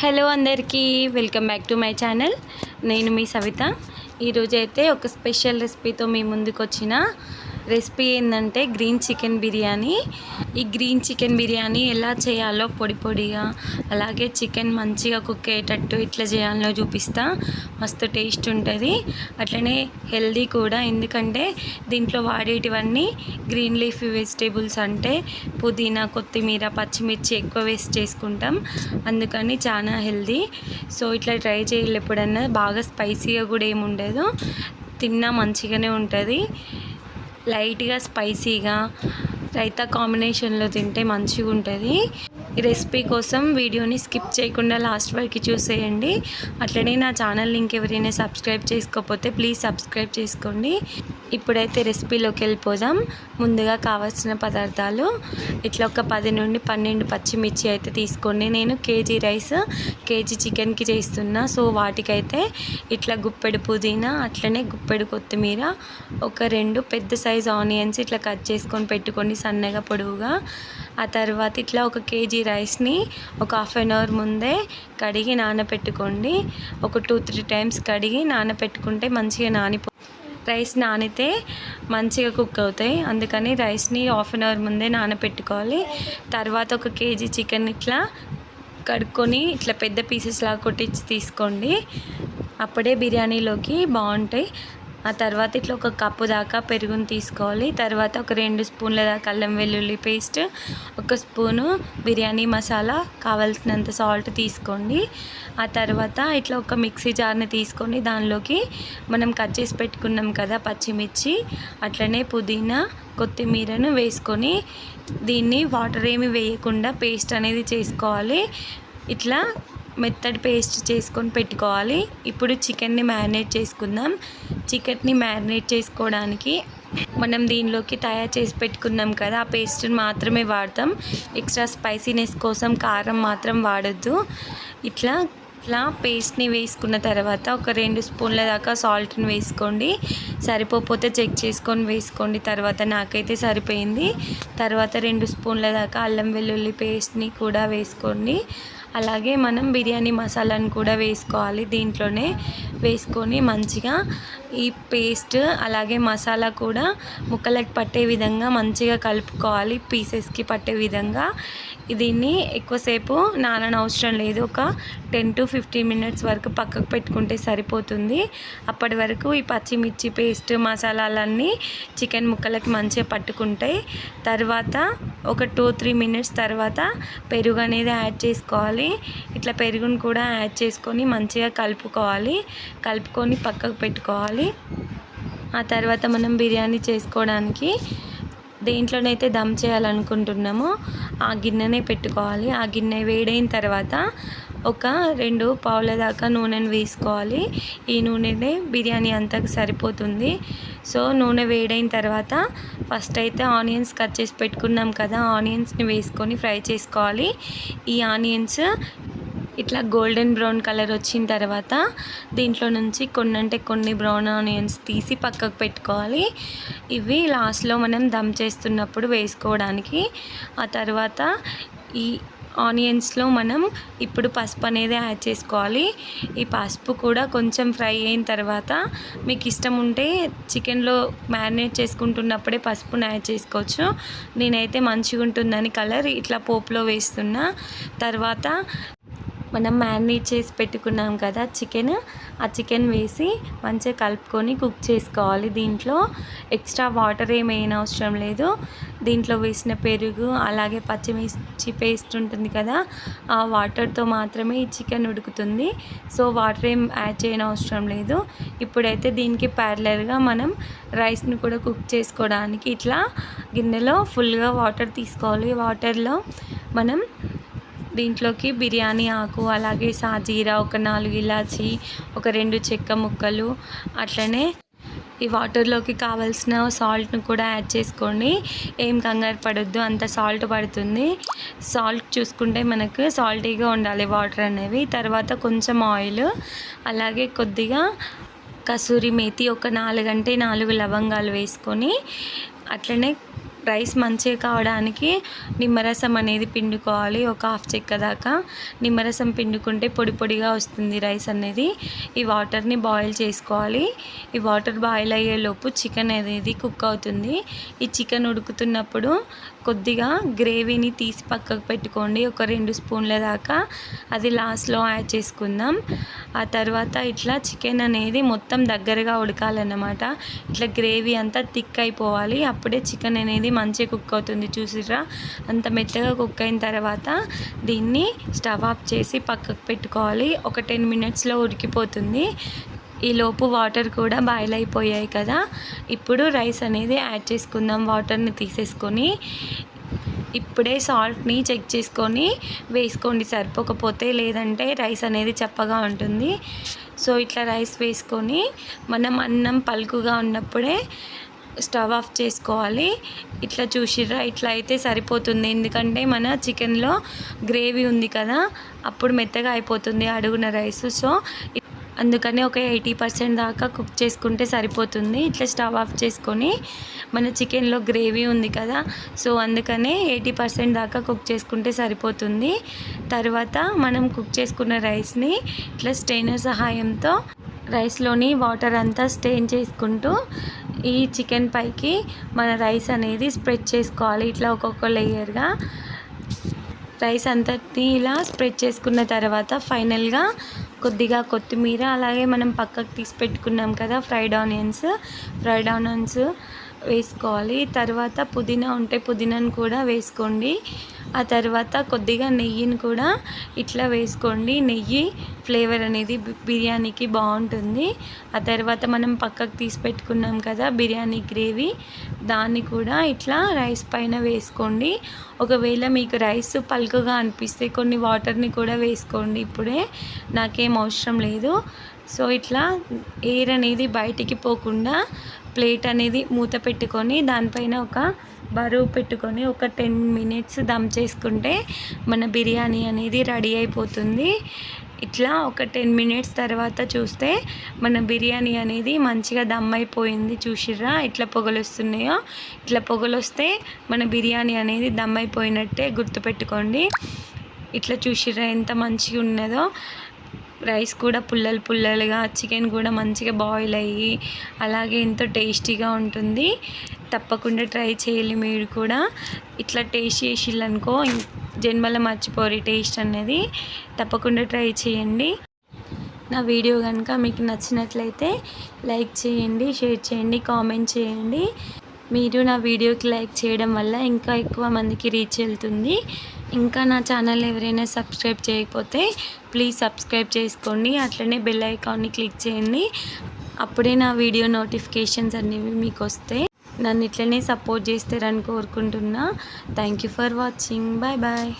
Hello అందరికీ welcome back to my channel. నేను మీ సవిత. ఈరోజు అయితే ఒక స్పెషల్ రెసిపీతో మీ ముందుకు వచ్చిన రెసిపీ ఏంటంటే గ్రీన్ చికెన్ బిర్యానీ. ఈ గ్రీన్ చికెన్ బిర్యానీ ఎలా చేయాలో పొడి పొడిగా అలాగే చికెన్ మంచిగా కుక్ అయ్యేటట్టు ఇట్లా చేయాలో చూపిస్తా. మస్తు టేస్ట్ ఉంటుంది. అట్లనే హెల్దీ కూడా ఎందుకంటే దీంట్లో వాడేటివన్నీ గ్రీన్ లీఫ్ వెజిటేబుల్స్ అంటే పుదీనా కొత్తిమీర పచ్చిమిర్చి ఎక్కువ వేస్ట్ చేసుకుంటాం. అందుకని చాలా హెల్దీ. సో ఇట్లా ట్రై చేయాలి ఎప్పుడన్నా. బాగా స్పైసీగా కూడా ఏమి ఉండదు తిన్నా మంచిగానే ఉంటుంది. లైట్గా స్పైసీగా రైతా కాంబినేషన్లో తింటే మంచిగా ఉంటుంది ఈ రెసిపీ కోసం వీడియోని స్కిప్ చేయకుండా లాస్ట్ వరకు చూసేయండి. అట్లనే నా ఛానల్ లింక్ ఎవరైనా సబ్స్క్రైబ్ చేసుకోకపోతే ప్లీజ్ సబ్స్క్రైబ్ చేసుకోండి. ఇప్పుడైతే రెసిపీలోకి వెళ్ళిపోదాం. ముందుగా కావాల్సిన పదార్థాలు ఇట్లా ఒక పది నుండి పన్నెండు పచ్చిమిర్చి అయితే తీసుకోండి. నేను కేజీ రైస్ కేజీ చికెన్కి చేస్తున్నా. సో వాటికైతే ఇట్లా గుప్పెడు పుదీనా అట్లనే గుప్పెడు కొత్తిమీర ఒక రెండు పెద్ద సైజ్ ఆనియన్స్ ఇట్లా కట్ చేసుకొని పెట్టుకోండి సన్నగా పొడవుగా. ఆ తర్వాత ఇట్లా ఒక కేజీ రైస్ని ఒక హాఫ్ అన్ అవర్ ముందే కడిగి నానబెట్టుకోండి ఒక టూ త్రీ టైమ్స్ కడిగి నానబెట్టుకుంటే మంచిగా నానిపో రైస్ నానితే మంచిగా కుక్ అవుతాయి. అందుకని రైస్ని హాఫ్ అన్ అవర్ ముందే నానబెట్టుకోవాలి తర్వాత ఒక కేజీ చికెన్ ఇట్లా కడుక్కొని ఇట్లా పెద్ద పీసెస్ లాగా కొట్టించి తీసుకోండి. అప్పుడే బిర్యానీలోకి బాగుంటాయి. ఆ తర్వాత ఇట్లా ఒక కప్పు దాకా పెరుగుని తీసుకోవాలి. తర్వాత ఒక రెండు స్పూన్ల దాకా అల్లం వెల్లుల్లి పేస్ట్ ఒక స్పూను బిర్యానీ మసాలా కావాల్సినంత సాల్ట్ తీసుకోండి. ఆ తర్వాత ఇట్లా ఒక మిక్సీ జార్ని తీసుకొని దానిలోకి మనం కట్ చేసి పెట్టుకున్నాం కదా పచ్చిమిర్చి అట్లనే పుదీనా కొత్తిమీరను వేసుకొని దీన్ని వాటర్ ఏమి వేయకుండా పేస్ట్ అనేది చేసుకోవాలి. ఇట్లా మెత్తడి పేస్ట్ చేసుకొని పెట్టుకోవాలి. ఇప్పుడు చికెన్ని మ్యారినేట్ చేసుకుందాం. చికెన్ని మ్యారినేట్ చేసుకోవడానికి మనం దీనిలోకి తయారు చేసి పెట్టుకున్నాం కదా ఆ పేస్ట్ని మాత్రమే వాడతాం. ఎక్స్ట్రా స్పైసీనెస్ కోసం కారం మాత్రం వాడద్దు. ఇట్లా ఇట్లా పేస్ట్ని వేసుకున్న తర్వాత ఒక రెండు స్పూన్ల దాకా సాల్ట్ని వేసుకోండి. సరిపోతే చెక్ చేసుకొని వేసుకోండి. తర్వాత నాకైతే సరిపోయింది. తర్వాత రెండు స్పూన్ల దాకా అల్లం వెల్లుల్లి పేస్ట్ని కూడా వేసుకోండి. అలాగే మనం బిర్యానీ మసాలాను కూడా వేసుకోవాలి. దీంట్లోనే వేసుకొని మంచిగా ఈ పేస్ట్ అలాగే మసాలా కూడా ముక్కలకు పట్టే విధంగా మంచిగా కలుపుకోవాలి. పీసెస్కి పట్టే విధంగా దీన్ని ఎక్కువసేపు నానని అవసరం లేదు. ఒక టెన్ టు ఫిఫ్టీన్ మినిట్స్ వరకు పక్కకు పెట్టుకుంటే సరిపోతుంది. అప్పటి వరకు ఈ పచ్చిమిర్చి పేస్ట్ మసాలాలన్నీ చికెన్ ముక్కలకి మంచిగా పట్టుకుంటాయి. తర్వాత ఒక టూ త్రీ మినిట్స్ తర్వాత పెరుగు అనేది యాడ్ చేసుకోవాలి. ఇట్లా పెరుగును కూడా యాడ్ చేసుకొని మంచిగా కలుపుకోవాలి. కలుపుకొని పక్కకు పెట్టుకోవాలి. ఆ తర్వాత మనం బిర్యానీ చేసుకోవడానికి దేంట్లోనైతే దమ్ చేయాలనుకుంటున్నామో. ఆ గిన్నెనే పెట్టుకోవాలి. ఆ గిన్నె వేడైన తర్వాత ఒక రెండు పావుల దాకా నూనెను వేసుకోవాలి. ఈ నూనెనే బిర్యానీ అంతకు సరిపోతుంది. సో నూనె వేడైన తర్వాత ఫస్ట్ అయితే ఆనియన్స్ కట్ చేసి పెట్టుకున్నాం కదా ఆనియన్స్ని వేసుకొని ఫ్రై చేసుకోవాలి. ఈ ఆనియన్స్ ఇట్లా గోల్డెన్ బ్రౌన్ కలర్ వచ్చిన తర్వాత దీంట్లో నుంచి కొన్ని అంటే కొన్ని బ్రౌన్ ఆనియన్స్ తీసి పక్కకు పెట్టుకోవాలి. ఇవి లాస్ట్లో మనం దమ్ చేస్తున్నప్పుడు వేసుకోవడానికి. ఆ తర్వాత ఈ ఆనియన్స్లో మనం ఇప్పుడు పసుపు అనేది యాడ్ చేసుకోవాలి. ఈ పసుపు కూడా కొంచెం ఫ్రై అయిన తర్వాత మీకు ఇష్టం ఉంటే చికెన్లో మ్యారినేట్ చేసుకుంటున్నప్పుడే పసుపును యాడ్ చేసుకోవచ్చు. నేనైతే మంచిగా ఉంటుందని కలర్ ఇట్లా పోపులో వేస్తున్నా. తర్వాత మనం మ్యారినేట్ చేసి పెట్టుకున్నాం కదా చికెన్ ఆ చికెన్ వేసి మంచిగా కలుపుకొని కుక్ చేసుకోవాలి. దీంట్లో ఎక్స్ట్రా వాటర్ ఏమైనా అవసరం లేదు. దీంట్లో వేసిన పెరుగు అలాగే పచ్చిమిర్చి పేస్ట్ ఉంటుంది కదా ఆ వాటర్తో మాత్రమే ఈ చికెన్ ఉడుకుతుంది. సో వాటర్ ఏం యాడ్ చేయని అవసరం లేదు. ఇప్పుడైతే దీనికి ప్యారలర్గా మనం రైస్ని కూడా కుక్ చేసుకోవడానికి ఇట్లా గిన్నెలో ఫుల్గా వాటర్ తీసుకోవాలి. వాటర్లో మనం దీంట్లోకి బిర్యానీ ఆకు అలాగే సాజీరా ఒక నాలుగు ఇలాచి ఒక రెండు చెక్క ముక్కలు అట్లనే ఈ వాటర్లోకి కావాల్సిన సాల్ట్ను కూడా యాడ్ చేసుకోండి ఏం కంగారు పడొద్దు అంత సాల్ట్ పడుతుంది. సాల్ట్ చూసుకుంటే మనకు సాల్టీగా ఉండాలి వాటర్ అనేవి. తర్వాత కొంచెం ఆయిల్ అలాగే కొద్దిగా కసూరి మేతి ఒక నాలుగంటే నాలుగు లవంగాలు వేసుకొని అట్లనే రైస్ మంచిగా కావడానికి నిమ్మరసం అనేది పిండుకోవాలి ఒక హాఫ్ చెక్క దాకా. నిమ్మరసం పిండుకుంటే పొడి పొడిగా వస్తుంది రైస్ అనేది. ఈ వాటర్ని బాయిల్ చేసుకోవాలి. ఈ వాటర్ బాయిల్ అయ్యేలోపు చికెన్ అనేది కుక్ అవుతుంది. ఈ చికెన్ ఉడుకుతున్నప్పుడు కొద్దిగా గ్రేవీని తీసి పక్కకు పెట్టుకోండి ఒక రెండు స్పూన్ల దాకా. అది లాస్ట్లో యాడ్ చేసుకుందాం. ఆ తర్వాత ఇట్లా చికెన్ అనేది మొత్తం దగ్గరగా ఉడకాలన్నమాట. ఇట్లా గ్రేవీ అంతా థిక్ అయిపోవాలి. అప్పుడే చికెన్ అనేది మంచిగా కుక్ అవుతుంది చూసిరా అంత మెత్తగా కుక్ అయిన తర్వాత దీన్ని స్టవ్ ఆఫ్ చేసి పక్కకు పెట్టుకోవాలి. ఒక టెన్ మినిట్స్లో ఉడికిపోతుంది. ఈ లోపు వాటర్ కూడా బాయిల్ అయిపోయాయి కదా. ఇప్పుడు రైస్ అనేది యాడ్ చేసుకుందాం. వాటర్ని తీసేసుకొని ఇప్పుడే సాల్ట్ని చెక్ చేసుకొని వేసుకోండి సరిపోకపోతే లేదంటే రైస్ అనేది చప్పగా ఉంటుంది. సో ఇట్లా రైస్ వేసుకొని మనం అన్నం పలుకుగా ఉన్నప్పుడే స్టవ్ ఆఫ్ చేసుకోవాలి. ఇట్లా చూసిర్రా ఇట్లా అయితే సరిపోతుంది. ఎందుకంటే మన చికెన్లో గ్రేవీ ఉంది కదా అప్పుడు మెత్తగా అయిపోతుంది అడుగున రైస్. సో అందుకని ఒక ఎయిటీ పర్సెంట్ దాకా కుక్ చేసుకుంటే సరిపోతుంది. ఇట్లా స్టవ్ ఆఫ్ చేసుకొని మన చికెన్లో గ్రేవీ ఉంది కదా సో అందుకనే ఎయిటీ పర్సెంట్ దాకా కుక్ చేసుకుంటే సరిపోతుంది. తర్వాత మనం కుక్ చేసుకున్న రైస్ని ఇట్లా స్టెయినర్ సహాయంతో రైస్లోని వాటర్ అంతా స్టెయిన్ చేసుకుంటూ ఈ చికెన్ పైకి మన రైస్ అనేది స్ప్రెడ్ చేసుకోవాలి. ఇట్లా ఒక్కొక్క లేయర్గా రైస్ అంతటిని ఇలా స్ప్రెడ్ చేసుకున్న తర్వాత ఫైనల్గా కొద్దిగా కొత్తిమీర అలాగే మనం పక్కకు తీసి పెట్టుకున్నాం కదా ఫ్రైడ్ ఆనియన్స్. ఫ్రైడ్ ఆనియన్స్ వేసుకోవాలి. తర్వాత పుదీనా ఉంటే పుదీనాను కూడా వేసుకోండి. ఆ తర్వాత కొద్దిగా నెయ్యిని కూడా ఇట్లా వేసుకోండి. నెయ్యి ఫ్లేవర్ అనేది బిర్యానీకి బాగుంటుంది. ఆ తర్వాత మనం పక్కకు తీసి పెట్టుకున్నాం కదా బిర్యానీ గ్రేవీ దాన్ని కూడా ఇట్లా రైస్ పైన వేసుకోండి. ఒకవేళ మీకు రైస్ పలుకగా అనిపిస్తే కొన్ని వాటర్ని కూడా వేసుకోండి. ఇప్పుడే నాకేం అవసరం లేదు. సో ఇట్లా ఎయిర్ అనేది బయటికి పోకుండా ప్లేట్ అనేది మూత పెట్టుకొని దానిపైన ఒక బరువు పెట్టుకొని ఒక టెన్ మినిట్స్ దమ్ చేసుకుంటే మన బిర్యానీ అనేది రెడీ అయిపోతుంది. ఇట్లా ఒక టెన్ మినిట్స్ తర్వాత చూస్తే మన బిర్యానీ అనేది మంచిగా దమ్ అయిపోయింది చూసిర్రా? ఇట్లా పొగలు వస్తున్నాయో ఇట్లా పొగలు వస్తే మన బిర్యానీ అనేది దమ్ అయిపోయినట్టే గుర్తుపెట్టుకోండి. ఇట్లా చూసిర్రా ఎంత మంచిగా ఉన్నదో రైస్ కూడా పుల్లలు పుల్లలుగా చికెన్ కూడా మంచిగా బాయిల్ అయ్యి అలాగే ఎంతో టేస్టీగా ఉంటుంది. తప్పకుండా ట్రై చేయాలి మీరు కూడా. ఇట్లా టేస్ట్ చేసిళ్ళనుకో జన్మలో మర్చిపోరు టేస్ట్ అనేది తప్పకుండా ట్రై చేయండి. నా వీడియో కనుక మీకు నచ్చినట్లయితే లైక్ చేయండి షేర్ చేయండి కామెంట్ చేయండి. మీరు నా వీడియోకి లైక్ చేయడం వల్ల ఇంకా ఎక్కువ మందికి రీచ్ వెళ్తుంది. ఇంకా నా ఛానల్ ఎవరైనా సబ్స్క్రైబ్ చేయకపోతే ప్లీజ్ సబ్స్క్రైబ్ చేసుకోండి. అట్లనే బెల్ ఐకాన్ని క్లిక్ చేయండి. అప్పుడే నా వీడియో నోటిఫికేషన్స్ అనేవి మీకు వస్తాయి. నన్ను ఇట్లనే సపోర్ట్ చేస్తారని కోరుకుంటున్నా. Thank you for watching. Bye bye.